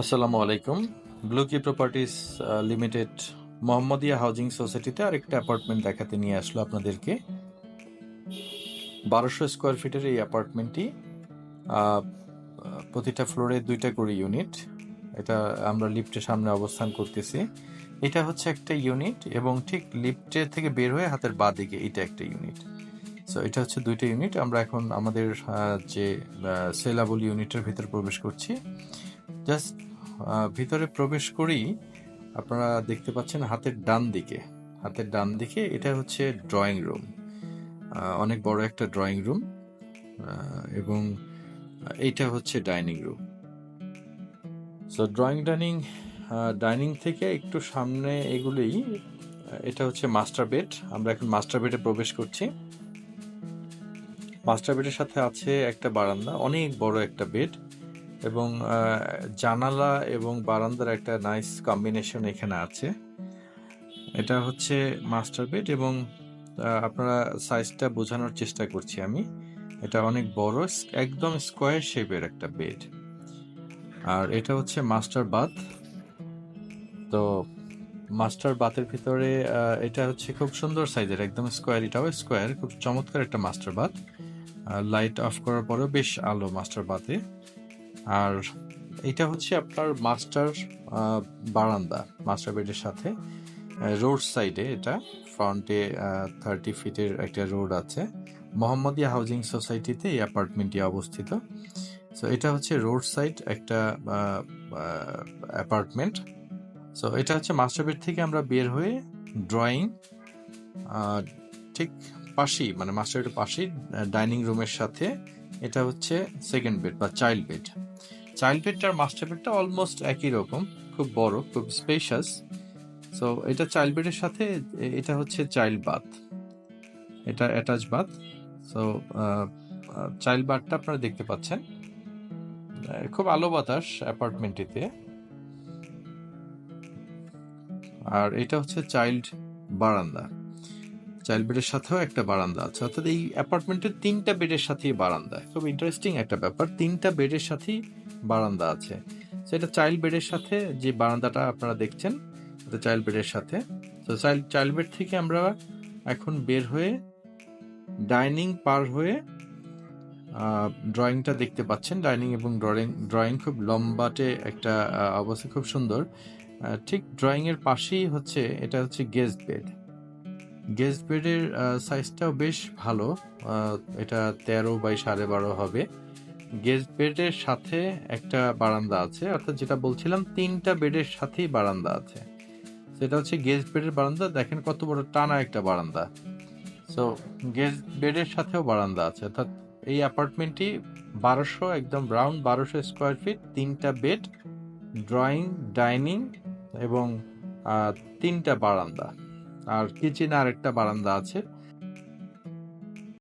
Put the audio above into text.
আসসালামু আলাইকুম। ব্লু কি প্রপার্টিস লিমিটেড মোহাম্মদিয়া হাউজিং সোসাইটিতে আরেকটা অ্যাপার্টমেন্ট দেখাতে নিয়ে আসলো আপনাদেরকে। বারোশো স্কোয়ার ফিটের এই অ্যাপার্টমেন্টটি প্রতিটা ফ্লোরে দুইটা করে ইউনিট এটা আমরা লিফটের সামনে অবস্থান করতেছি। এটা হচ্ছে একটা ইউনিট এবং ঠিক লিফটের থেকে বের হয়ে হাতের বাঁ দিকে এটা একটা ইউনিট সো এটা হচ্ছে দুইটা ইউনিট আমরা এখন আমাদের যে সেলাবল ইউনিটের ভিতর প্রবেশ করছি। জাস্ট ভিতরে প্রবেশ করেই আপনারা দেখতে পাচ্ছেন হাতের ডান দিকে। হাতের ডান দিকে এটা হচ্ছে ড্রয়িং রুম অনেক বড় একটা ড্রয়িং রুম এবং এইটা হচ্ছে dining room so drawing dining dining থেকে একটু সামনে এগুলোই এটা হচ্ছে মাস্টার বেড আমরা এখন মাস্টার বেডে প্রবেশ করছি। মাস্টার বেডের সাথে আছে একটা বারান্দা, অনেক বড় একটা বেড এবং জানালা এবং বারান্দার একটা নাইস কম্বিনেশন এখানে আছে। এটা হচ্ছে মাস্টার বেড এবং আপনারা সাইজটা বোঝানোর চেষ্টা করছি আমি। এটা অনেক বড়, একদম স্কোয়ার শেপের একটা বেড আর এটা হচ্ছে মাস্টার বাথ তো মাস্টার বাথের ভিতরে এটা হচ্ছে খুব সুন্দর সাইজের একদম স্কোয়ার এটাও স্কোয়ার খুব চমৎকার একটা মাস্টার বাথ লাইট অফ করার পরেও বেশ আলো মাস্টার বাথে আর এটা হচ্ছে আপনার মাস্টার বারান্দা, মাস্টার বেডের সাথে। রোড সাইডে এটা, ফ্রন্টে থার্টি ফিটের একটা রোড আছে। মোহাম্মদিয়া হাউজিং সোসাইটিতে এই অ্যাপার্টমেন্টটি অবস্থিত। সো এটা হচ্ছে রোড সাইড একটা অ্যাপার্টমেন্ট। সো এটা হচ্ছে মাস্টার বেড থেকে আমরা বের হয়ে ড্রয়িং ঠিক পাশেই মানে মাস্টার বেডের পাশেই ডাইনিং রুমের সাথে এটা হচ্ছে সেকেন্ড বেড বা চাইল্ড বেড চাইল্ড বেডটা আর মাস্টার বেডটা অলমোস্ট একই রকম, খুব বড়, খুব স্পেশাস সো এটা চাইল্ড বেডের সাথে এটা হচ্ছে চাইল্ড বাথ এটা অ্যাটাচ বাথ সো চাইল্ড বাথটা আপনারা দেখতে পাচ্ছেন। খুব আলো বাতাস অ্যাপার্টমেন্টটিতে আর এটা হচ্ছে চাইল্ড বারান্দা। চাইল্ড বেডের সাথেও একটা বারান্দা আছে। অর্থাৎ এই অ্যাপার্টমেন্টের তিনটা বেডের সাথেই বারান্দা। খুব ইন্টারেস্টিং একটা ব্যাপার। তিনটা বেডের সাথেই বারান্দা আছে। সেটা চাইল্ড বেডের সাথে যে বারান্দাটা আপনারা দেখছেন চাইল্ড বেডের সাথে। তো চাইল্ড চাইল্ড বেড থেকে আমরা এখন বের হয়ে ডাইনিং পার হয়ে ড্রয়িংটা দেখতে পাচ্ছেন। ডাইনিং এবং ড্রয়িং ড্রয়িং খুব লম্বাটে একটা অবস্থা খুব সুন্দর। ঠিক ড্রয়িংয়ের পাশেই হচ্ছে, এটা হচ্ছে গেস্ট বেড। গেস্ট বেডের সাইজটাও বেশ ভালো। এটা তেরো বাই সাড়ে বারো হবে। গেস্ট বেডের সাথে একটা বারান্দা আছে, অর্থাৎ যেটা বলছিলাম, তিনটা বেডের সাথেই বারান্দা আছে। সেটা হচ্ছে গেস্ট বেডের বারান্দা। দেখেন কত বড় টানা একটা বারান্দা। সো গেস্ট বেডের সাথেও বারান্দা আছে। অর্থাৎ এই অ্যাপার্টমেন্টটি বারোশো, একদম রাউন্ড বারোশো স্কোয়ার ফিট তিনটা বেড ড্রয়িং ডাইনিং এবং তিনটা বারান্দা। আর কিচেনে আরেকটা বারান্দা আছে।